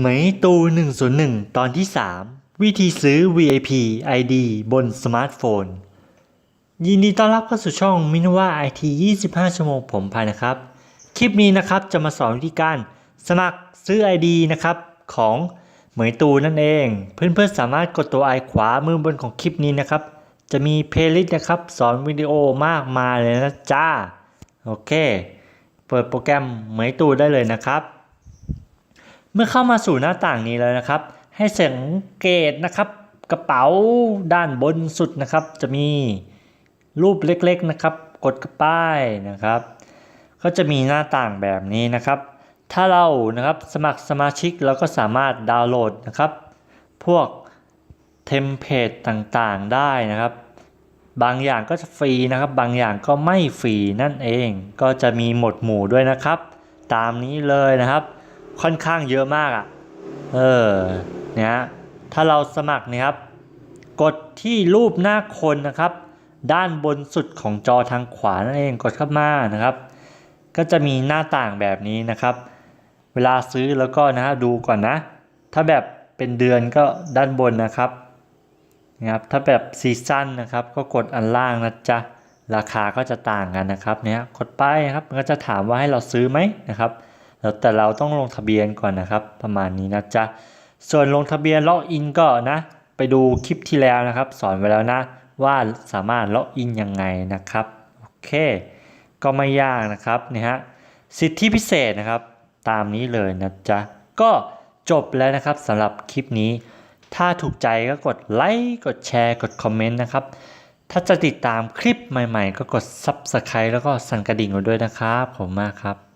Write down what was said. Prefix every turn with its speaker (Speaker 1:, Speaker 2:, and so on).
Speaker 1: เหมยตู101 ตอนที่ 3 วิธีซื้อ VIP ID บนสมาร์ทโฟน ยินดีต้อนรับเข้าสู่ช่องมินว่าไอที25 ชั่วโมงผมภายนะครับ คลิปนี้นะครับจะมาสอนวิธีการสมัครซื้อ ID นะครับของเหมยตูนั่นเอง เพื่อนๆสามารถกดตัวไอขวามือบนของคลิปนี้นะครับ จะมีเพลย์ลิสต์นะครับสอนวิดีโอมากมายเลยนะจ้า โอเค เปิดโปรแกรมเหมยตูได้เลยนะครับ เมื่อเข้ามาสู่หน้าต่างนี้แล้วนะครับ ให้สังเกตนะครับกระเป๋าด้านบนสุดนะครับ จะมีรูปเล็กๆนะครับ กดกระป้ายนะครับ ก็จะมีหน้าต่างแบบนี้นะครับ ถ้าเรานะครับสมัครสมาชิกเราก็สามารถดาวน์โหลดนะครับ พวกเทมเพลตต่างๆได้นะครับ บางอย่างก็จะฟรีนะครับ บางอย่างก็ไม่ฟรีนั่นเอง ก็จะมีหมวดหมู่ด้วยนะครับ ตามนี้เลยนะครับ ค่อนข้างเยอะมากอะ่ะ เออเนี่ยฮะถ้าเราสมัครเนี่ยครับ กดที่รูปหน้าคนนะครับ ด้านบนสุดของจอทางขวานั่นเองกดเข้ามานะครับ ก็จะมีหน้าต่างแบบนี้นะครับ เวลาซื้อแล้วก็นะฮะดูก่อนนะ ถ้าแบบเป็นเดือนก็ด้านบนนะครับนะครับ ถ้าแบบซีซั่นนะครับ ก็กดอันล่างนะจ๊ะราคาก็จะต่างกันนะครับ เนี่ยกดไปนะครับมันก็จะถามว่าให้เราซื้อไหมนะครับ แล้วแต่เราต้องลงทะเบียนก่อนนะครับ ประมาณนี้นะจ๊ะ ส่วนลงทะเบียนล็อกอินก็นะ ไปดูคลิปที่แล้วนะครับ สอนไว้แล้วนะ ว่าสามารถล็อกอินยังไงนะครับ โอเค ก็ไม่ยากนะครับนี่ฮะ สิทธิพิเศษนะครับ ตามนี้เลยนะจ๊ะ ก็จบแล้วนะครับสำหรับคลิปนี้ ถ้าถูกใจก็กดไลค์ กดแชร์ กดคอมเมนต์นะครับ ถ้าจะติดตามคลิปใหม่ๆ ก็กด Subscribe แล้วก็สั่นกระดิ่งไว้ด้วยนะครับ ผมมากครับ